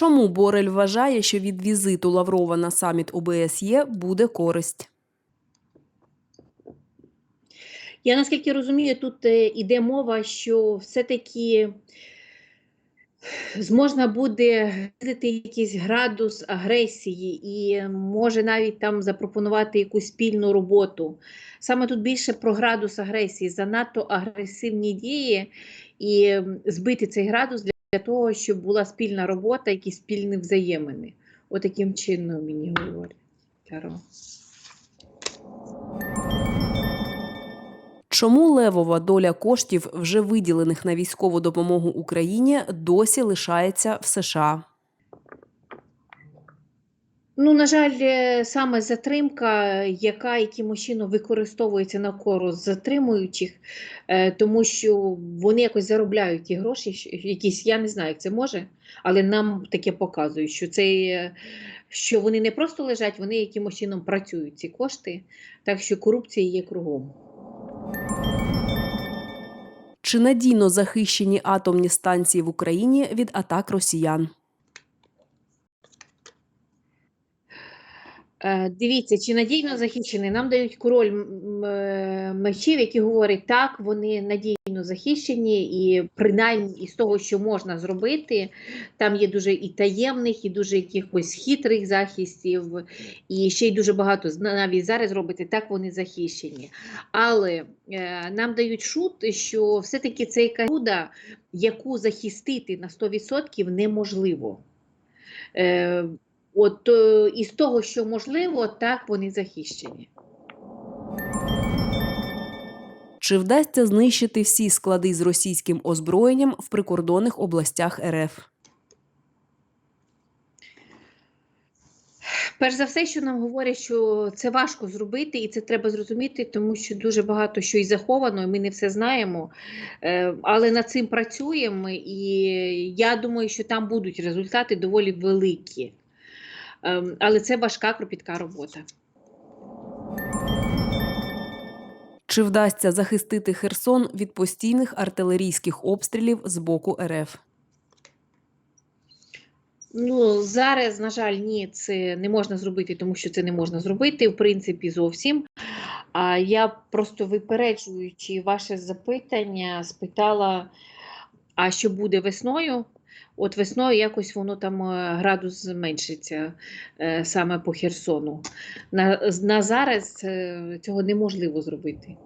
Чому Борель вважає, що від візиту Лаврова на саміт ОБСЄ буде користь? Я наскільки розумію, тут е, іде мова, що все-таки зможна буде знизити якийсь градус агресії і може навіть там запропонувати якусь спільну роботу. Саме тут більше про градус агресії, занадто агресивні дії і збити цей градус для, для того, щоб була спільна робота, якісь спільні взаємини. Отаким чином мені говорять. Таро. Чому левова доля коштів, вже виділених на військову допомогу Україні, досі лишається в США? Ну, на жаль, е, саме затримка, яка якимось чином використовується на користь затримуючих, е, тому що вони якось заробляють ті гроші, якісь, я не знаю, як це може, але нам таке показують, що це е, що вони не просто лежать, вони якимось чином працюють ці кошти, так що корупція є кругом. Чи надійно захищені атомні станції в Україні від атак росіян? Дивіться, чи надійно захищені. Нам дають король е, мечів, які говорять, так, вони надійно захищені, і принаймні із того, що можна зробити, там є дуже і таємних, і дуже якихось хитрих захистів, і ще й дуже багато навіть зараз робити, так вони захищені. Але е, нам дають шут, що все-таки це яка чуда, яку захистити на 100% неможливо. Е, От е, із того, що можливо, так вони захищені. Чи вдасться знищити всі склади з російським озброєнням в прикордонних областях РФ? Перш за все, що нам говорять, що це важко зробити, і це треба зрозуміти, тому що дуже багато що і заховано, і ми не все знаємо. Е, Але над цим працюємо, і я думаю, що там будуть результати доволі великі. Ем, Але це важка кропітка робота. Чи вдасться захистити Херсон від постійних артилерійських обстрілів з боку РФ? Ну, зараз, на жаль, ні, це не можна зробити, тому що це не можна зробити, в принципі, зовсім. А я просто випереджуючи ваше запитання, спитала, а що буде весною? От весною якось воно там е, градус зменшиться е, саме по Херсону. На, на зараз е, цього неможливо зробити.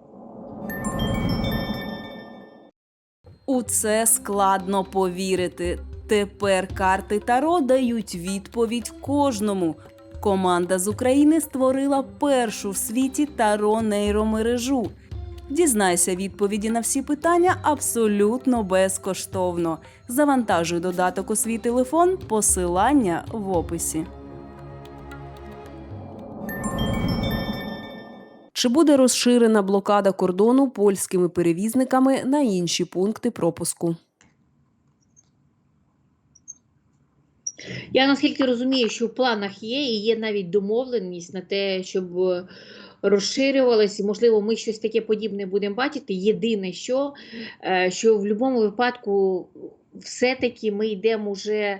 У це складно повірити. Тепер карти Таро дають відповідь кожному. Команда з України створила першу в світі Таро нейромережу. Дізнайся відповіді на всі питання абсолютно безкоштовно. Завантажуй додаток у свій телефон, посилання в описі. Чи буде розширена блокада кордону польськими перевізниками на інші пункти пропуску? Я наскільки розумію, що в планах є, і є навіть домовленість на те, щоб розширювалося, і, можливо, ми щось таке подібне будемо бачити. Єдине, що, е, що в будь-якому випадку все-таки ми йдемо вже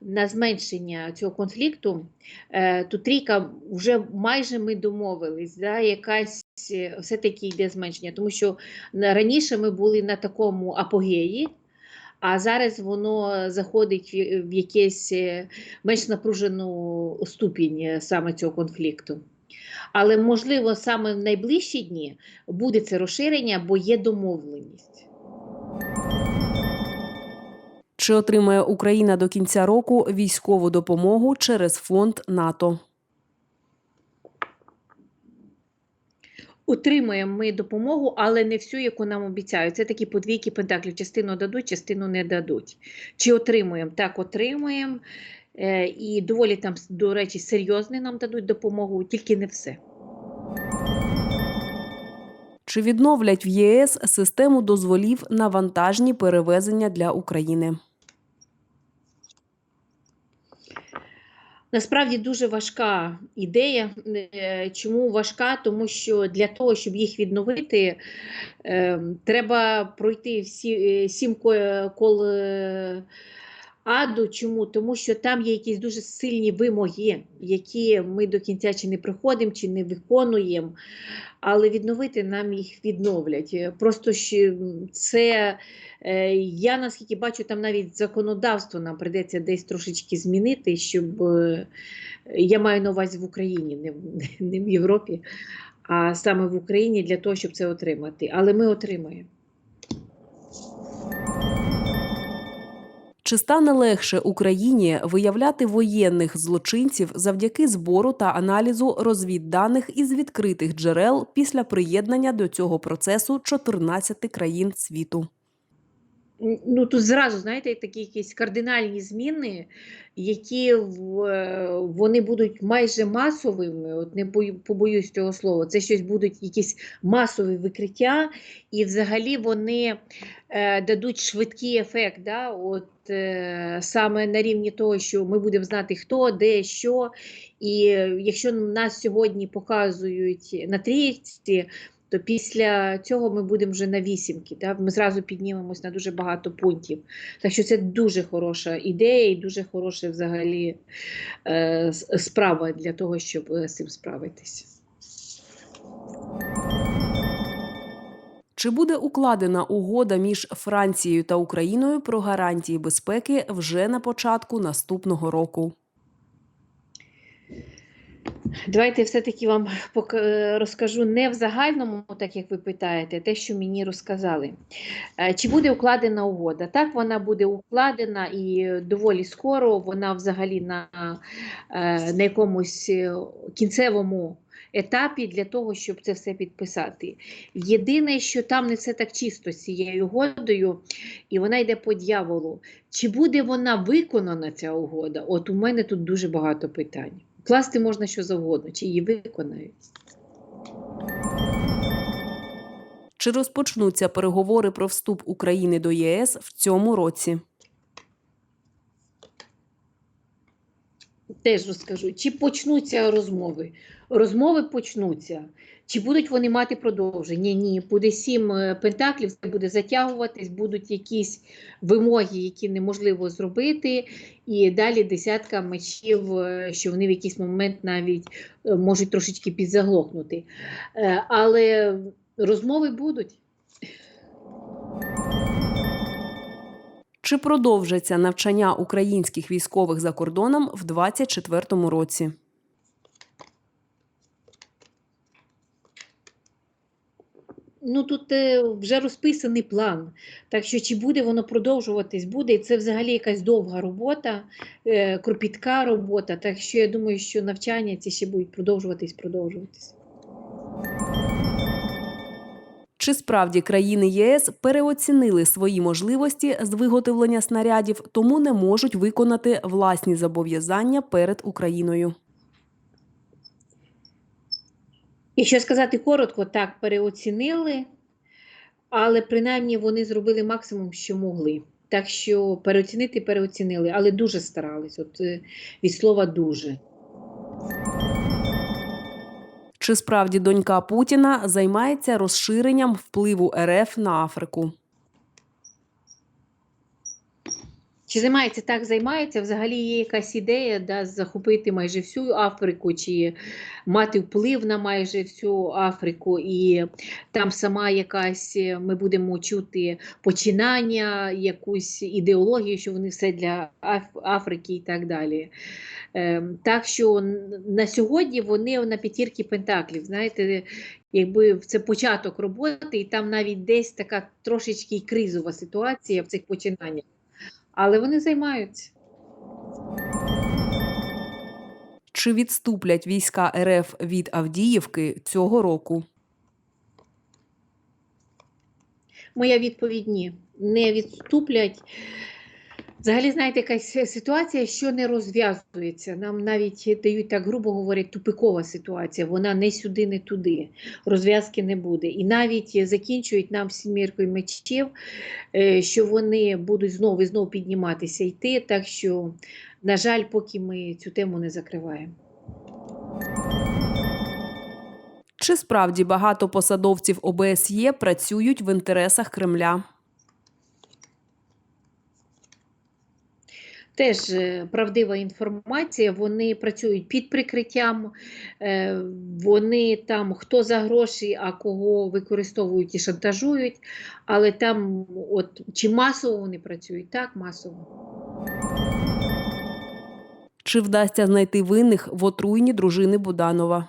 на зменшення цього конфлікту. Е, Тут трійка вже майже ми домовились, да, якась е, все-таки йде зменшення, тому що раніше ми були на такому апогеї. А зараз воно заходить в- якесь менш напружену ступінь саме цього конфлікту. Але можливо, саме в найближчі дні буде це розширення, бо є домовленість. Чи отримає Україна до кінця року військову допомогу через фонд НАТО? Отримуємо ми допомогу, але не всю, яку нам обіцяють. Це такі подвійки пентаклів. Частину дадуть, частину не дадуть. Чи отримуємо? Так, отримуємо. Е, І доволі там, до речі, серйозно нам дадуть допомогу, тільки не все. Чи відновлять в ЄС систему дозволів на вантажні перевезення для України? Насправді дуже важка ідея. Е, Чому важка? Тому що для того, щоб їх відновити, е, треба пройти всі е, сім ко- кол аду. Чому? Тому що там є якісь дуже сильні вимоги, які ми до кінця чи не приходимо, чи не виконуємо, але відновити нам їх відновлять. Просто це е, я наскільки бачу, там навіть законодавство нам прийдеться десь трошечки змінити, щоб е, я маю на увазі в Україні, не, в- не в Європі, а саме в Україні для того, щоб це отримати. Але ми отримаємо. Чи стане легше Україні виявляти воєнних злочинців завдяки збору та аналізу розвідданих із відкритих джерел після приєднання до цього процесу 14 країн світу? Ну, тут зразу, знаєте, такі якісь кардинальні зміни, які е, вони будуть майже масовими, от не бою- побоюсь цього слова, це щось будуть якісь масові викриття, і взагалі вони е, дадуть швидкий ефект, да? от, саме на рівні того, що ми будемо знати, хто, де, що. І е, якщо нас сьогодні показують на трійці, то після цього ми будемо вже на вісімки. Да? Ми зразу піднімемось на дуже багато пунктів. Так що це дуже хороша ідея і дуже хороша взагалі е, справа для того, щоб е, з цим справитися. Чи буде укладена угода між Францією та Україною про гарантії безпеки вже на початку наступного року? Давайте все-таки вам е, розкажу не в загальному, так як ви питаєте, те, що мені розказали. Е, Чи буде укладена угода? Так, вона буде укладена і доволі скоро. Вона взагалі на, е, на якомусь кінцевому етапі для того, щоб це все підписати. Єдине, що там не все так чисто з цією угодою, і вона йде по дьяволу. Чи буде вона виконана, ця угода? От у мене тут дуже багато питань. Класти можна що завгодно, чи її виконають. Чи розпочнуться переговори про вступ України до ЄС в цьому році? Теж розкажу, чи почнуться розмови? Розмови почнуться. Чи будуть вони мати продовження? Ні, буде сім е, пентаклів, це буде затягуватись, будуть якісь вимоги, які неможливо зробити, і далі десятка мечів, е, що вони в якийсь момент навіть е, можуть трошечки підзаглохнути. Але розмови будуть. Чи продовжаться навчання українських військових за кордоном в 2024 році? Ну тут е, вже розписаний план. Так що чи буде воно продовжуватись, буде. І це взагалі якась довга робота, е, кропітка робота. Так що я думаю, що навчання ці ще будуть продовжуватись, продовжуватись. Чи справді країни ЄС переоцінили свої можливості з виготовлення снарядів, тому не можуть виконати власні зобов'язання перед Україною? Якщо сказати коротко, так, переоцінили, але принаймні вони зробили максимум, що могли. Так що переоцінити переоцінили, але дуже старались. От е, від слова дуже. Чи справді донька Путіна займається розширенням впливу РФ на Африку? Чи займається так, займається? Взагалі є якась ідея да, захопити майже всю Африку, чи мати вплив на майже всю Африку, і там сама якась е, ми будемо чути починання, якусь ідеологію, що вони все для Африки і так далі. Ем, так що на сьогодні вони на п'ятірки пентаклів. Знаєте, якби це початок роботи, і там навіть десь така трошечки кризова ситуація в цих починаннях. Але вони займаються. Чи відступлять війська РФ від Авдіївки цього року? Моя відповідь ні. Не відступлять. Взагалі, знаєте, якась ситуація, що не розв'язується. Нам навіть дають так, грубо говорять, тупикова ситуація. Вона не сюди, не туди. Розв'язки не буде. І навіть закінчують нам сіміркою мечів, е, що вони будуть знову і знову підніматися йти. Так що, на жаль, поки ми цю тему не закриваємо. Чи справді багато посадовців ОБСЄ працюють в інтересах Кремля? Теж е, правдива інформація. Вони працюють під прикриттям, е, вони там хто за гроші, а кого використовують і шантажують. Але там, от чи масово вони працюють? Так, масово. Чи вдасться знайти винних в отруйні дружини Буданова?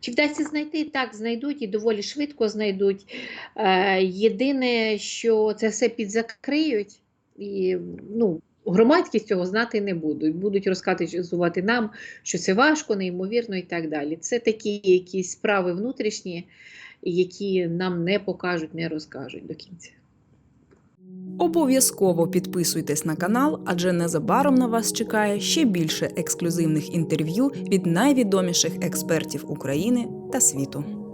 Чи вдасться знайти? Так, знайдуть і доволі швидко знайдуть. Е, єдине, що це все підзакриють, і ну, громадськість цього знати не будуть. Будуть розказувати нам, що це важко, неймовірно і так далі. Це такі якісь справи внутрішні, які нам не покажуть, не розкажуть до кінця. Обов'язково підписуйтесь на канал, адже незабаром на вас чекає ще більше ексклюзивних інтерв'ю від найвідоміших експертів України та світу.